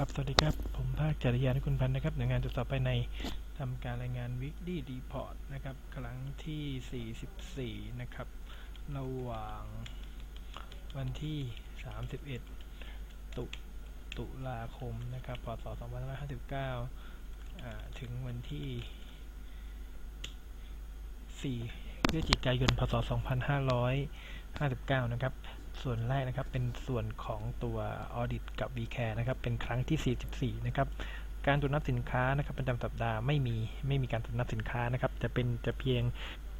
ครับ สวัสดีครับ ผมภาคจริยานคุณพันธ์นะครับ หน่วยงานตรวจสอบภายในทำการรายงานวิกฤตรีพอร์ตนะครับ ครั้งที่ 44 นะครับ ระหว่างวันที่ 31 ตุตุลาคม นะครับ พศ 2559อ่าถึงวันที่ 4 พฤศจิกายน พศ 59 นะครับ ส่วนแรกนะครับเป็นส่วนของตัว Audit กับ VCare นะครับ เป็นครั้งที่ 44 นะครับ การตรวจนับสินค้านะครับประจำสัปดาห์ไม่มีไม่มีการตรวจนับสินค้านะครับ จะเป็นจะเพียง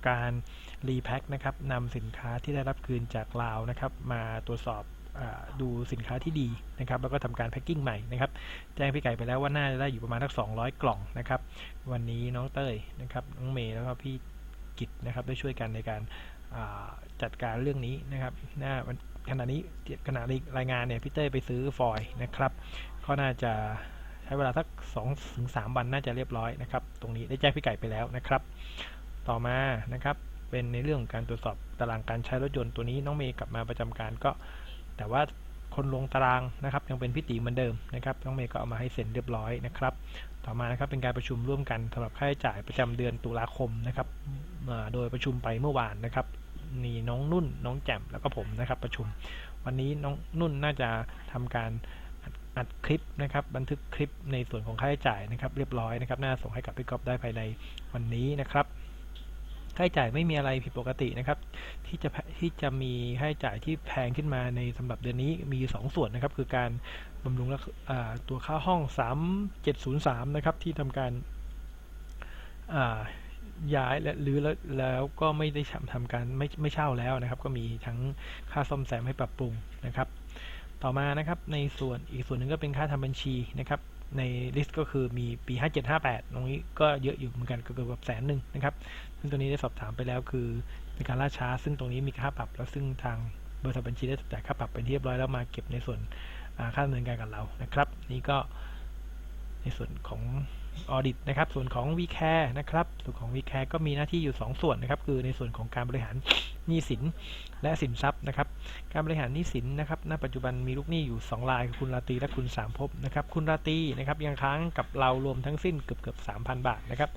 การรีแพ็คนะครับนำสินค้าที่ได้รับคืนจากลาวนะครับ มาตรวจสอบอดูสินค้าที่ดีนะครับ แล้วก็ทำการแพ็คกิ้งใหม่นะครับ แจ้งพี่ไก่ไปแล้วว่าน่าจะได้อยู่ประมาณสัก200 กล่องนะครับ วันนี้น้องเต้ยนะครับ น้องเมย์แล้วก็พี่กิตนะครับได้ช่วยกันในการ จัดการเรื่องนี้นะครับหน้าขณะนี้ขณะรายงานเนี่ยพี่เต้ไปซื้อฟอยนะครับก็น่าจะใช้เวลาสัก2ถึง3วันน่าจะเรียบร้อยนะครับ ตรงนี้ได้แจ้งพี่ไก่ไปแล้วนะครับ ต่อมานะครับเป็นในเรื่องของการตรวจสอบตารางการใช้รถยนต์ตัวนี้น้องเมย์กลับมาประจำการก็ แต่ว่าคนลงตารางนะครับ ยังเป็นพี่ตีเหมือนเดิมนะครับน้องเมย์ก็เอามาให้เซ็นเรียบร้อยนะครับ ต่อมานะครับเป็นการประชุมร่วมกันสำหรับค่าใช้จ่ายประจำเดือนตุลาคมนะครับโดยประชุมไปเมื่อวานนะครับ มีน้องนุ่น น้องแจ่มแล้วก็ผมนะครับประชุม วันนี้น้องนุ่นน่าจะทำการอัดคลิปนะครับบันทึกคลิปในส่วนของค่าใช้จ่ายนะครับ เรียบร้อยนะครับน่าส่งให้กับพี่ก๊อฟได้ภายในวันนี้นะครับค่าใช้จ่ายไม่มีอะไรผิดปกตินะครับ ที่จะที่จะมีค่าใช้จ่ายที่แพงขึ้นมาในสำหรับเดือนนี้มีอยู่สองส่วนนะครับ คือการบำรุงและตัวค่าห้อง 3703 นะครับ ที่ทำการ ย้ายและหรือแล้วแล้วก็ไม่ได้ทำการไม่ไม่เช่าแล้วนะครับ ก็มีทั้งค่าซ่อมแซมให้ปรับปรุงนะครับ ต่อมานะครับในส่วนอีกส่วนหนึ่งก็เป็นค่าทำบัญชีนะครับในลิสต์ก็คือมีปี 5758 ตรงนี้ก็เยอะอยู่เหมือนกันก็เกือบแบบแสนหนึ่งนะครับ ซึ่งตัวนี้ได้สอบถามไปแล้วคือเป็นการล่าช้า ซึ่งตรงนี้มีค่าปรับ แล้วซึ่งทางบริษัทบัญชีได้จ่ายค่าปรับเป็นที่เรียบร้อยแล้วมาเก็บในส่วนค่าดำเนินการกับเรานะครับ นี่ก็ในส่วนของ Audit นะครับ ส่วนของ VCare นะครับ ส่วนของ VCare ก็มีหน้าที่อยู่ 2 ส่วนนะครับ คือในส่วนของการบริหารหนี้สินและสินทรัพย์นะครับ การบริหารหนี้สินนะครับ ณ ปัจจุบันมีลูกหนี้อยู่ 2 รายคือคุณราตรีและคุณสามภพนะครับ คุณราตรีนะครับยังค้างกับเรารวมทั้งสิ้นเกือบเกือบ3,000บาทนะครับ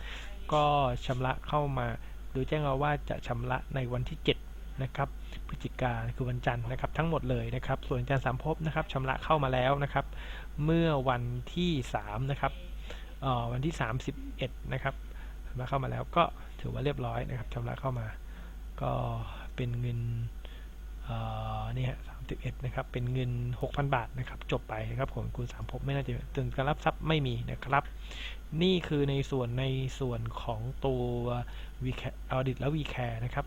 ก็ชำระเข้ามาโดยแจ้งเราว่าจะชำระในวันที่ 7นะครับพฤศจิกาคือวันจันทร์นะครับทั้งหมดเลยนะครับ ส่วนอาจารย์สามภพนะครับชำระเข้ามาแล้วนะครับ เมื่อวันที่3นะครับ วันที่ 31 นะครับชำระเข้ามาแล้วก็ถือว่าเรียบร้อยนะครับชำระเข้ามา ก็เป็นเงินเอ่อเนี่ย31นะครับ เป็นเงิน 6,000 บาทนะครับ จบไปนะครับของคุณสามภพไม่น่าจะตึงการรับทรัพย์ไม่มีนะครับ นี่คือในส่วนในส่วนของตัว VCare Audit และ VCare นะครับ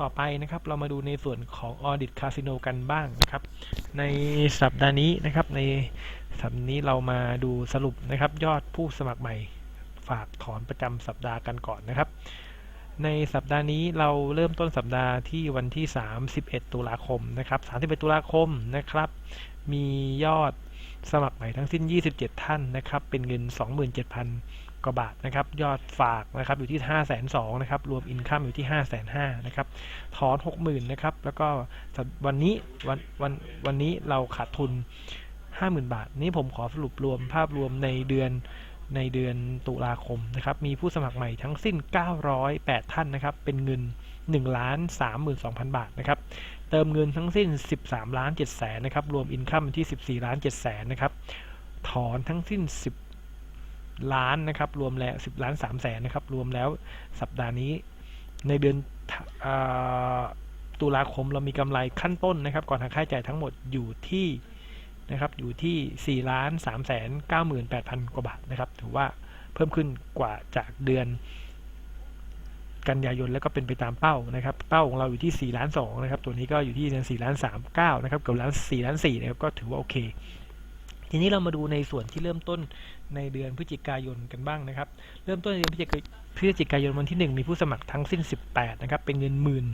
ต่อไปนะครับ เรามาดูในส่วนของ Audit Casino กันบ้างนะครับ ในสัปดาห์นี้นะครับ ในสัปดาห์นี้เรามาดูสรุปนะครับ ยอดผู้สมัครใหม่ฝากถอนประจำสัปดาห์กันก่อนนะครับ ในสัปดาห์นี้เราเริ่มต้นสัปดาห์ที่วันที่ 31 ตุลาคมนะครับ 31 ตุลาคมนะครับ มียอดสมัครใหม่ทั้งสิ้น 27 ท่านนะครับ เป็นเงิน27,000 กว่าบาทนะครับ ยอดฝากนะครับอยู่ที่ 5 2 0 0 0นะครับ รวมอินคัมอยู่ที่ 5 5 0 0 0นะครับ ถอน 60,000นะครับ แล้วก็วันนี้วันวันวันนี้เราขาดทุน 50,000 บาท นี้ผมขอสรุปรวมภาพรวมในเดือนในเดือนตุลาคมนะครับ มีผู้สมัครใหม่ทั้งสิ้น 908 ท่านนะครับ เป็นเงิน 1 ล้าน 32,000 บาทนะครับ เติมเงินทั้งสิ้น 13 ล้าน7แสนนะครับ รวมอินคัมที่ 14 ล้าน7แสนนะครับ ถอนทั้งสิ้น 10 ล้านนะครับ รวมแล้ว10ล้าน3แสนนะครับ รวมแล้วสัปดาห์นี้ในเดือนอตุลาคมเรามีกำไรขั้นต้นนะครับ ก่อนทางค่าใช้จ่ายทั้งหมดอยู่ที่นะครับอยู่ที่4ล้าน3แสน98,000 กว่าบาทนะครับ ถือว่าเพิ่มขึ้นกว่าจากเดือนกันยายนแล้วก็เป็นไปตามเป้านะครับ เป้าของเราอยู่ที่4ล้าน2นะครับ ตัวนี้ก็อยู่ที่เดือน4ล้าน3 9นะครับ เกับล้าน4ล้าน4นะครับ ก็ถือว่าโอเค ทีนี้เรามาดูในส่วนที่เริ่มต้นในเดือนพฤศจิกายนกันบ้างนะครับ เริ่มต้นในเดือนพฤศจิกายนวันที่ 1 มีผู้สมัครทั้งสิ้น 18 นะครับ เป็นเงินหมื่น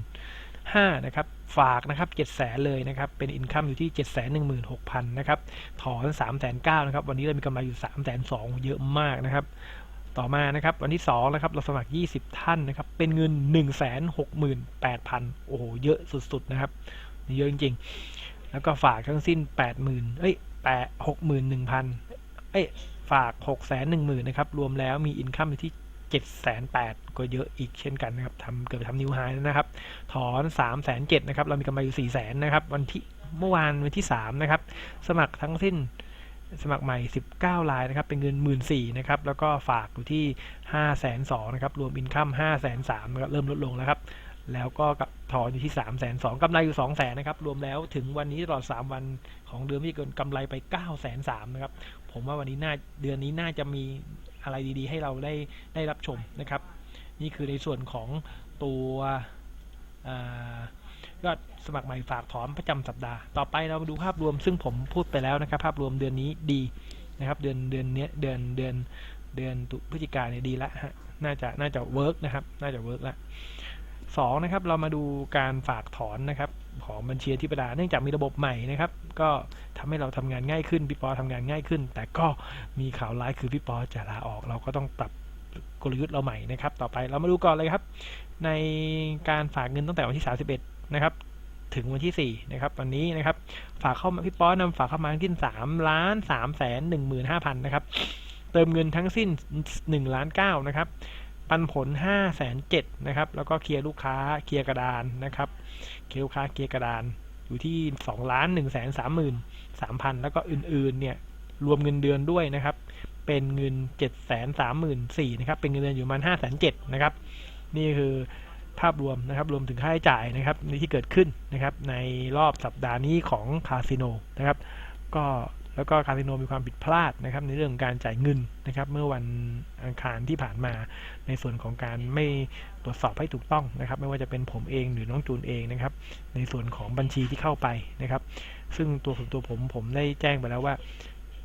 ห้านะครับ ฝากนะครับ7แสนเลยนะครับ เป็นอินคัมอยู่ที่7 1 6 0 0 0นะครับ ถอน3 9 0 0 0นะครับ วันนี้เรามีกำไรอยู่3 2 0 0 0เยอะมากนะครับ ต่อมานะครับ วันที่2นะครับ เราสมัคร20ท่านนะครับ เป็นเงิน1 6 8 0 0 0โอ้โห เยอะสุดๆนะครับ เยอะจริงๆ แล้วก็ฝากทั้งสิ้น80,000เอ้ย 8 61,000เอ้ยฝาก6กแสนหนึ่งหมื่นนะครับ รวมแล้วมีอินคัมอยู่ที่7จ็ดแสนแปดก็เยอะอีกเช่นกันนะครับทำเกือบทำนิวไฮแล้วนะครับ ถอน3ามแสนเจ็ดนะครับ เรามีกำไรอยู่4ี่แสนนะครับ วันที่เมื่อวานวันที่3นะครับ สมัครทั้งสิ้นสมัครใหม่ 19รายนะครับ เป็นเงิน 1 4ื่นนะครับ แล้วก็ฝากอยู่ที่ 5 2 0 0 0นะครับ รวมอินคัม5 3 0 0 0นะครับ เริ่มลดลงแล้วครับ แล้วก็กับ ถอนอยู่ที่3 2 0 0 0กำไรอยู่2 0 0 0 0นะครับ รวมแล้วถึงวันนี้ตลอด 3 วันของเดือนที่เกินกำไรไป9 3 0 0 0นะครับ ผมว่าวันนี้น่าเดือนนี้น่าจะมีอะไรดีๆ ให้เราได้ได้รับชมนะครับ นี่คือในส่วนของตัวยอดสมัครใหม่ฝากถอนประจำสัปดาห์ ต่อไปเรามาดูภาพรวมซึ่งผมพูดไปแล้วนะครับ ภาพรวมเดือนนี้ดีนะครับ เดือนเดือนเนี้ยเดือนเดือนเดือนตุพฤศจิกาเนี่ยดีละฮะน่าจะน่าจะเวิร์กนะครับ น่าจะเวิร์กละ สองนะครับเรามาดูการฝากถอนนะครับของบัญชีที่ประดาเนื่องจากมีระบบใหม่นะครับ ก็ทำให้เราทำงานง่ายขึ้นพี่ปอทำงานง่ายขึ้น แต่ก็มีข่าวร้ายคือพี่ปอจะลาออก เราก็ต้องปรับกลยุทธ์เราใหม่นะครับ ต่อไปเรามาดูก่อนเลยครับ ในการฝากเงินตั้งแต่วันที่ 31 นะครับ ถึงวันที่ 4 นะครับตอนนี้นะครับ ฝากเข้ามาพี่ป๊อนำฝากเข้ามาทั้งสิ้น3ล้าน3แสน15,000 นะครับ เติมเงินทั้งสิ้น 1 ล้าน9นะครับ ปันผล5แสน7นะครับ แล้วก็เคลียร์ลูกค้าเคลียร์กระดานนะครับเคลียร์ลูกค้าเคลียร์กระดานอยู่ที่2ล้าน1แสน30,000 3,000แล้วก็อื่นๆเนี่ยรวมเงินเดือนด้วยนะครับ เป็นเงิน7 3 3 4 0 0 0นะครับเป็นเงินเดือนอยู่ประมาณ5 7 0 0 0นะครับ นี่คือภาพรวมนะครับรวมถึงค่าใช้จ่ายนะครับในที่เกิดขึ้นนะครับในรอบสัปดาห์นี้ของคาสิโนนะครับ ก็ แล้วก็คาสิโนมีความผิดพลาดนะครับในเรื่องการจ่ายเงินนะครับ เมื่อวันอังคารที่ผ่านมาในส่วนของการไม่ตรวจสอบให้ถูกต้องนะครับ ไม่ว่าจะเป็นผมเองหรือน้องจูนเองนะครับ ในส่วนของบัญชีที่เข้าไปนะครับ ซึ่งตัวของตัวผมผมได้แจ้งไปแล้วว่า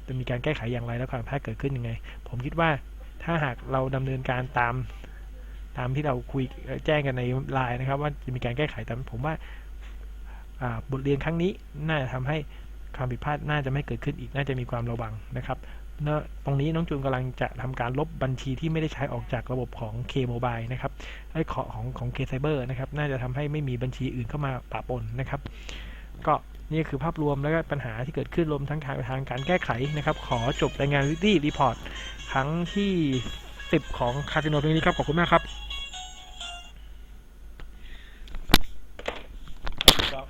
จะมีการแก้ไขอย่างไรแล้วความผิดพลาดเกิดขึ้นยังไง ผมคิดว่าถ้าหากเราดำเนินการตามตามที่เราคุยแจ้งกันในไลน์นะครับ ว่าจะมีการแก้ไขแต่ผมว่าบทเรียนครั้งนี้น่าจะทำให้ ความผิดพลาดน่าจะไม่เกิดขึ้นอีกน่าจะมีความระวังนะครับตรงนี้น้องจูนกำลังจะทำการลบบัญชีที่ไม่ได้ใช้ออกจากระบบของ K-Mobile นะครับไอ้ของของเคไซเบอร์นะครับ น่าจะทำให้ไม่มีบัญชีอื่นเข้ามาปะปนนะครับ ก็นี่คือภาพรวมแล้วก็ปัญหาที่เกิดขึ้นรวมทั้งทางทางการแก้ไขนะครับ ขอจบรายงานวิตี้รีพอร์ตครั้งที่ 10 ของคาสิโนตรงนี้ครับ ขอบคุณมากครับ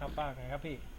ครับป้าครับพี่